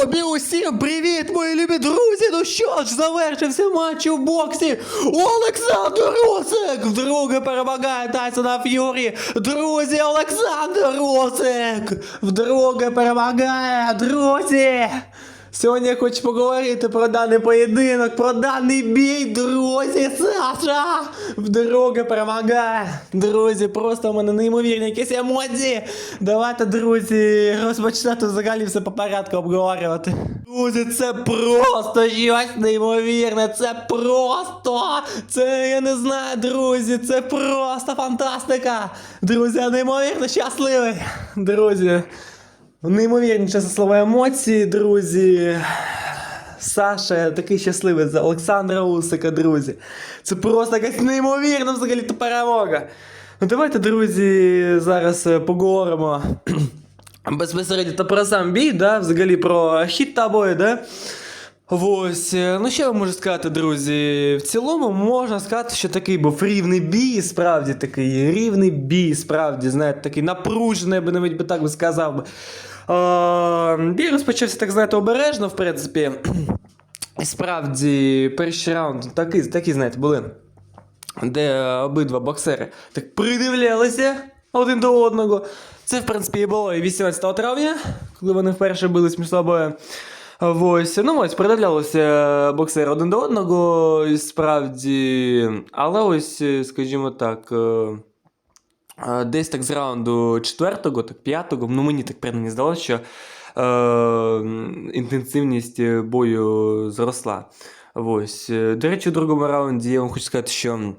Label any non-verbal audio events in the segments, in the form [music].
Тобі усім привіт, мої любі друзі! Ну що ж, завершився матч у боксі. Олександр Русик вдруге перемагає Тайсона Ф'юрі. Друзі, Олександр Русик вдруге перемагає, друзі! Сьогодні я хочу поговорити про даний поєдинок, про даний бій, друзі, Саша! Вдруге перемагає. Друзі, просто в мене неймовірні якісь емоції. Давайте, друзі, розпочнемо взагалі все по порядку обговорювати. Друзі, це просто щось неймовірне, це просто, це я не знаю, друзі, це просто фантастика. Друзі, я неймовірно щасливий. Друзі, Неймовірні чесно слово емоції, друзі. Саша, я такий щасливий за Олександра Усика, друзі. Це просто якась неймовірна взагалі то перемога. Ну давайте, друзі, зараз е, поговоримо [clears throat] безпосередньо та про сам бій, да? взагалі про хід та бою, да? Ось, е, ну що я можу сказати, друзі? В цілому можна сказати, що такий був рівний бій, справді такий рівний бій, справді, знаєте, такий напружений, я би навіть би так би сказав бій розпочався, так знаєте, обережно, в принципі. І Справді, перший раунд такий, такі, знаєте, були, де обидва боксери так придивлялися один до одного. Це, в принципі, і було і 18 травня, коли вони вперше бились між собою. Ось, ну ось, придивлялися боксери один до одного, і справді. Але ось, скажімо так. Е, Десь так з раунду четвертого, так п'ятого, ну мені так принаймні здалося, що е, інтенсивність бою зросла. Ось. Е, До речі, у другому раунді я вам хочу сказати, що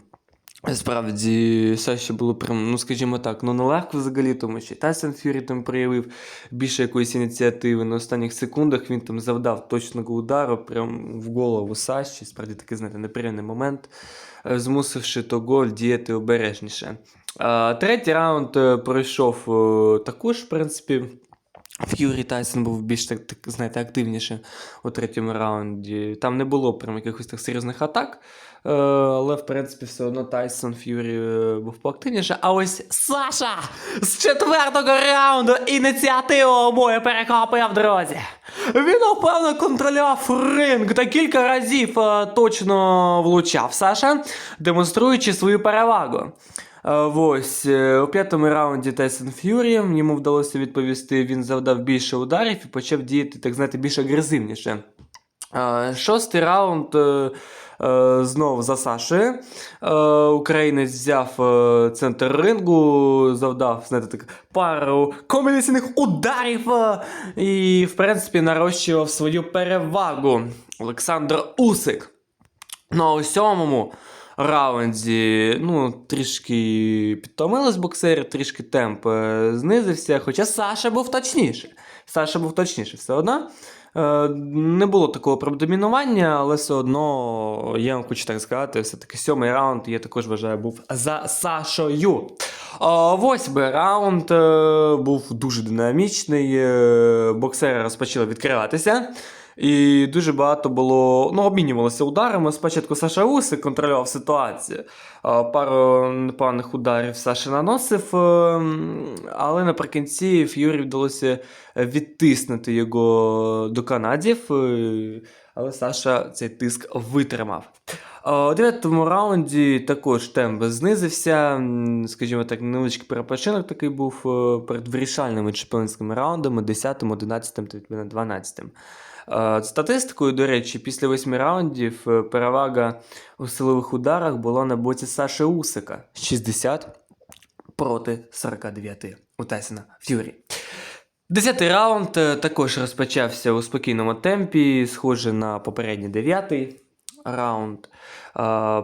справді Саші було прям, ну скажімо так, ну нелегко взагалі, тому що Тайсон Фюрі там проявив більше якоїсь ініціативи. На останніх секундах він там завдав точного удару прям в голову Саші. Справді такий, знаєте, неприємний момент, е, змусивши того діяти обережніше. Третій раунд е, пройшов е, також, в принципі. Ф'юрі Тайсон був більш так, так знаєте, активніше у третьому раунді. Там не було прям якихось так серйозних атак. Е, але, в принципі, все одно Тайсон Ф'юрі е, був поактивніше. А ось Саша з четвертого раунду ініціативу обоє перехопив, друзі. Він впевнено контролював ринг та кілька разів е, точно влучав Саша, демонструючи свою перевагу. Ось е, у п'ятому раунді Тайсон Ф'юрі йому вдалося відповісти. Він завдав більше ударів і почав діяти, так знаєте, більш агресивніше. Шостий раунд е, е, за Сашею. Е, Українець взяв центр рингу, завдав знаєте, так, пару комбінаційних ударів і, в принципі, нарощував свою перевагу. Олександр Усик. Ну а у сьомому раунді ну, трішки підтомились боксери, трішки темп е, знизився, хоча Саша був точніше. Саша був точніше все одно. Е, не було такого промдомінування, але все одно, я вам хочу так сказати, все-таки сьомий раунд, я також вважаю, був за Сашою. Е, восьмий раунд був дуже динамічний. Боксери розпочали відкриватися. І дуже багато було, ну, обмінювалося ударами. Спочатку Саша Усик контролював ситуацію. Пару непоганих ударів Саша наносив, е, але наприкінці Ф'юрі вдалося відтиснути його до канадів. е, Але Саша цей тиск витримав. У дев'ятому раунді також темп знизився. Скажімо так, невеличкий перепочинок такий був е, перед вирішальними чемпіонськими раундами 10, 11 та відповідно 12. Е, Статистикою, до речі, після восьми раундів е, перевага у силових ударах була на боці Саши Усика 60 проти 49 у Тайсона Ф'юрі. Десятий раунд е, також розпочався у спокійному темпі, схоже на попередній дев'ятий раунд.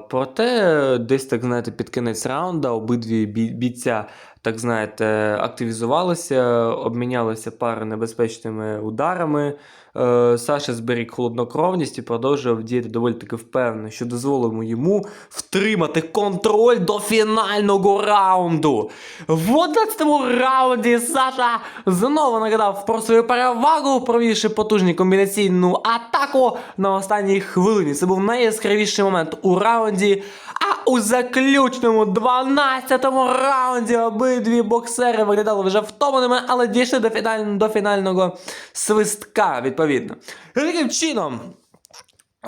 Проте, десь так знаєте, під кінець раунда обидві бійця, так знаєте, активізувалися, обмінялися пари небезпечними ударами. Е, Саша зберіг холоднокровність і продовжував діяти доволі таки впевнено, що дозволимо йому втримати контроль до фінального раунду. В 11-му раунді Саша знову нагадав про свою перевагу, провівши потужну комбінаційну атаку на останній хвилині. Це був найяскравіший момент у раунді. А у заключному 12-му раунді обидві боксери виглядали вже втомленими, але дійшли до, фіналь... до фінального свистка, відповідно. І таким чином.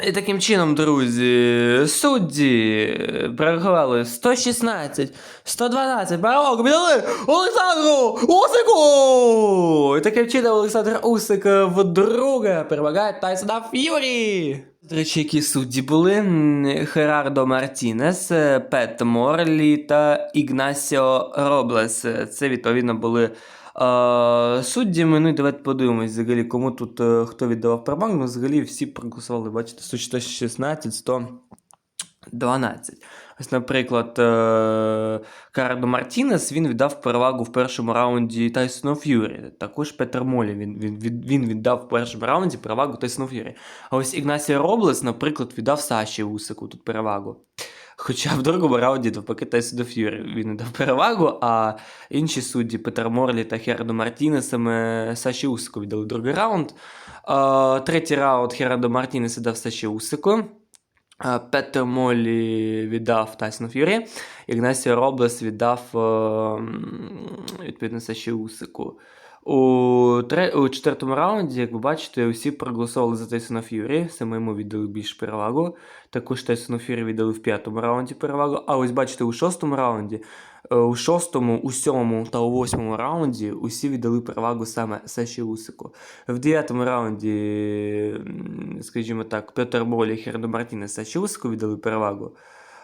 І таким чином, друзі, судді прорахували 116, 112, перемогу віддали Олександру Усику! І таким чином Олександр Усик вдруге перемагає Тайсона Ф'юрі. До речі, які судді були? Херардо Мартінес, Пет Морлі та Ігнасіо Роблес. Це відповідно були е, суддями. Ну і давайте подивимось, взагалі, кому тут е, хто віддавав перемогу. Ну, взагалі всі проголосували, бачите, 116, 112. Ось, наприклад, е, Карадо Мартінес він віддав перевагу в першому раунді Тайсону Ф'юрі. Також Петер Молі він, він, він, віддав в першому раунді перевагу Тайсону Ф'юрі. А ось Ігнасіо Роблес, наприклад, віддав Саші Усику тут перевагу. Хоча в другому раунді навпаки Тайсону Ф'юрі він віддав перевагу, а інші судді Петер Морлі та Хердо Мартінес саме Саші Усику віддали другий раунд. Е, третій раунд Хердо Мартінес віддав Саші Усику. Е, Петер Молі віддав Тайсону Ф'юрі, Ігнасіо Роблес віддав е, відповідно Саші Усику. У, тре... у четвертому раунді, як ви бачите, усі проголосували за Тайсона Ф'юрі, саме йому віддали більш перевагу. Також Тайсону Ф'юрі віддали в п'ятому раунді перевагу. А ось бачите, у шостому раунді, е, у шостому, у сьомому та у восьмому раунді усі віддали перевагу саме Саші Усику. В дев'ятому раунді, скажімо так, Петер Молі, Хердо Мартінес, Саші Усику віддали перевагу.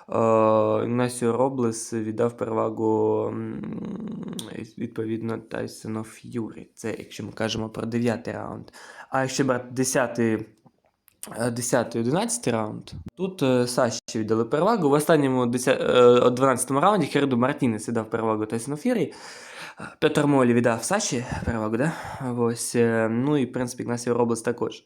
Е, Ігнасіо Роблес віддав перевагу відповідно Тайсону Ф'юрі. Це якщо ми кажемо про 9 раунд. А якщо брати 10 10 11 раунд. Тут е, Саші віддали перевагу. В останньому 10, е, 12 раунді Херду Мартінес віддав перевагу Тайсону Ф'юрі. Петр Молі віддав Саші перевагу, да? Ось, е, ну і в принципі Ігнасіо Роблес також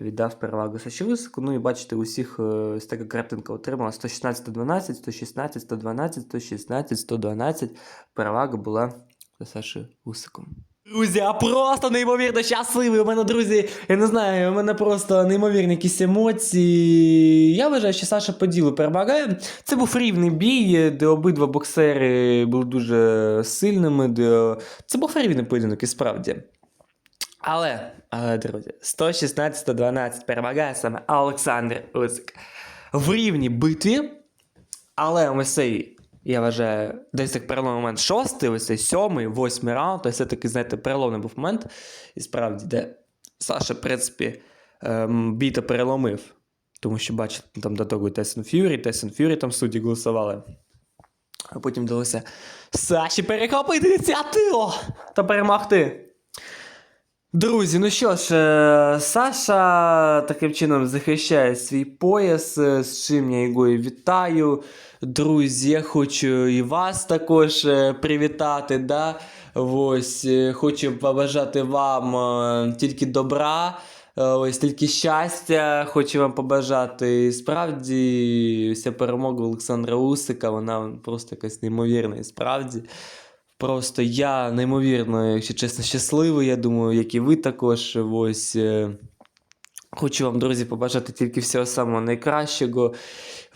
віддав перевагу Саші Високу. Ну і бачите, усіх е, ось така картинка отримала 116-112, 116, 112, 116, 112. Перевага була за Саші Усиком. Друзі, я просто неймовірно щасливий. У мене, друзі, я не знаю, у мене просто неймовірні якісь емоції. Я вважаю, що Саша по ділу перемагає. Це був рівний бій, де обидва боксери були дуже сильними. Де... Це був рівний поєдинок, і справді. Але, але, друзі, 116-112 перемагає саме Олександр Усик. В рівній битві, але ось я вважаю, десь так переломний момент шостий, ось цей сьомий, восьмий раунд, то все-таки, знаєте, переломний був момент. І справді, де Саша, в принципі, ем, бій-то переломив. Тому що, бачите, там до того Тайсон Ф'юрі, Тайсон Ф'юрі там судді голосували. А потім вдалося Саші перехопити ініціативу та перемогти. Друзі, ну що ж, е, Саша таким чином захищає свій пояс, е, з чим я його і вітаю. Друзі, я хочу і вас також е, привітати. Да? Ось, хочу побажати вам тільки добра. Ось тільки щастя, хочу вам побажати. І Справді, вся перемога Олександра Усика, вона просто якась неймовірна. І справді, Просто я неймовірно, якщо чесно, щасливий. Я думаю, як і ви також. Ось е, хочу вам, друзі, побажати тільки всього самого найкращого.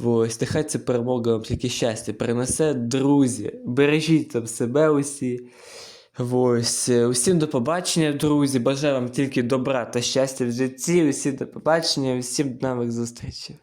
Ось, нехай ця перемога вам тільки щастя принесе. Друзі, бережіть там себе усі. Ось, е, усім до побачення, друзі. Бажаю вам тільки добра та щастя в житті. Усім до побачення, усім до нових зустрічей.